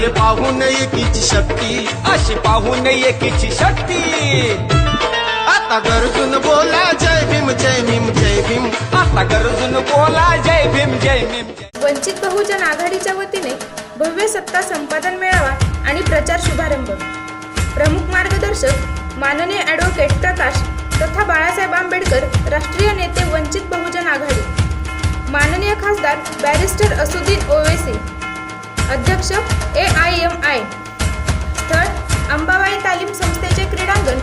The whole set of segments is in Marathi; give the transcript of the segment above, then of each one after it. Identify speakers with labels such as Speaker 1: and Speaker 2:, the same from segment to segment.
Speaker 1: अरे पाहून एकीची शक्ती.
Speaker 2: अशी पाहून एकीची शक्ती.
Speaker 1: आता गरजून बोला जय भीम जय भीम जय भीम.
Speaker 2: आता गरजून बोला जय भीम जय भीम
Speaker 3: वंचित बहुजन आघाडीच्या वतीने भव्य सत्ता संपादन मेळावा आणि प्रचार शुभारंभ. प्रमुख मार्गदर्शक माननीय ॲडव्होकेट प्रकाश तथा बाळासाहेब आंबेडकर राष्ट्रीय नेते वंचित बहुजन आघाडी. माननीय खासदार बॅरिस्टर असुद्दीन ओवेसी अध्यक्ष ए आय एम आय. स्थळ अंबाबाई तालीम संस्थेचे क्रीडांगण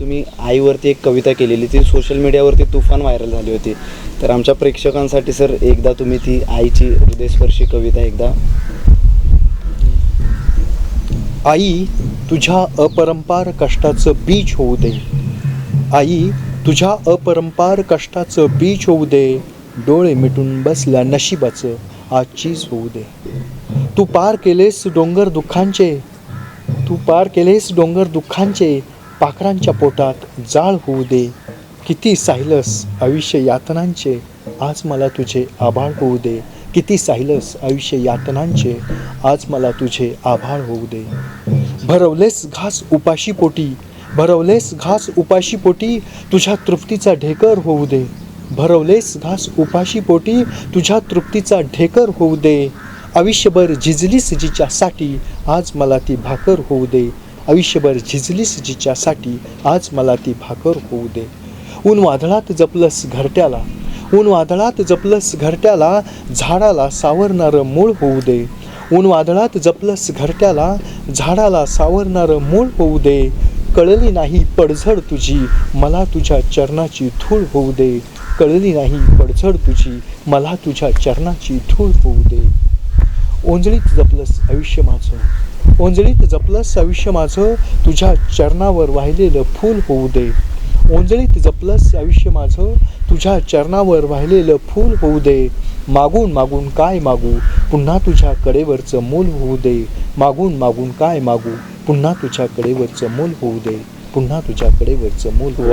Speaker 4: तुम्ही आईवरती एक कविता केलेली ती सोशल मीडियावरती तुफान व्हायरल झाली होती. तर आमच्या प्रेक्षकांसाठी सर एकदा तुम्ही ती आईची हृदयस्पर्शी कविता एकदा.
Speaker 5: आई तुझ्या अपरंपार कष्टाचं बीज होऊ दे. आई तुझ्या अपरंपार कष्टाचं बीज होऊ दे. डोळे मिटून बसल्या नशिबाचं आजचीच होऊ दे. तू पार केलेस डोंगर दुःखांचे. तू पार केलेस डोंगर दुःखांचे. पाखरांच्या पोटात जाळ होऊ दे. किती साहिलस आयुष्य यातनांचे आज मला तुझे आभाळ होऊ दे. किती साहिलस आयुष्य यातनांचे आज मला तुझे आभाळ होऊ दे. भरवलेस घास उपाशी पोटी भरवलेस घास उपाशी पोटी तुझ्या तृप्तीचा ढेकर होऊ दे. भरवलेस घास उपाशी पोटी तुझ्या तृप्तीचा ढेकर होऊ दे. आयुष्यभर झिजलीस जिच्यासाठी आज मला ती भाकर होऊ दे. आयुष्यभर झिजलीस जिच्यासाठी आज मला ती भाकर होऊ दे. ऊन वादळात जपलस घरट्याला ऊन वादळात जपलस घरट्याला झाडाला सावरणारं मूळ होऊ दे. ऊन वादळात जपलस घरट्याला झाडाला सावरणारं मूळ होऊ दे. कळली नाही पडझड तुझी मला तुझ्या चरणाची धूळ होऊ दे. कळली नाही पडझड तुझी मला तुझ्या चरणाची धूळ होऊ दे. ओंजळीत जपलंस आयुष्य माझं ओंजळीत जपलंस आयुष्य माझं तुझ्या चरणावर वाहिलेलं फूल होऊ दे. ओंजळीत जपलंस आयुष्य माझं तुझ्या चरणावर वाहिलेलं फूल होऊ दे. मागून मागून काय मागू पुन्हा तुझ्या कडेवरचं मूल होऊ दे. मागून मागून काय मागू पुन्हा तुझ्या कडेवरचं मूल होऊ दे. पुन्हा तुझ्या कडेवरचं मूल होऊ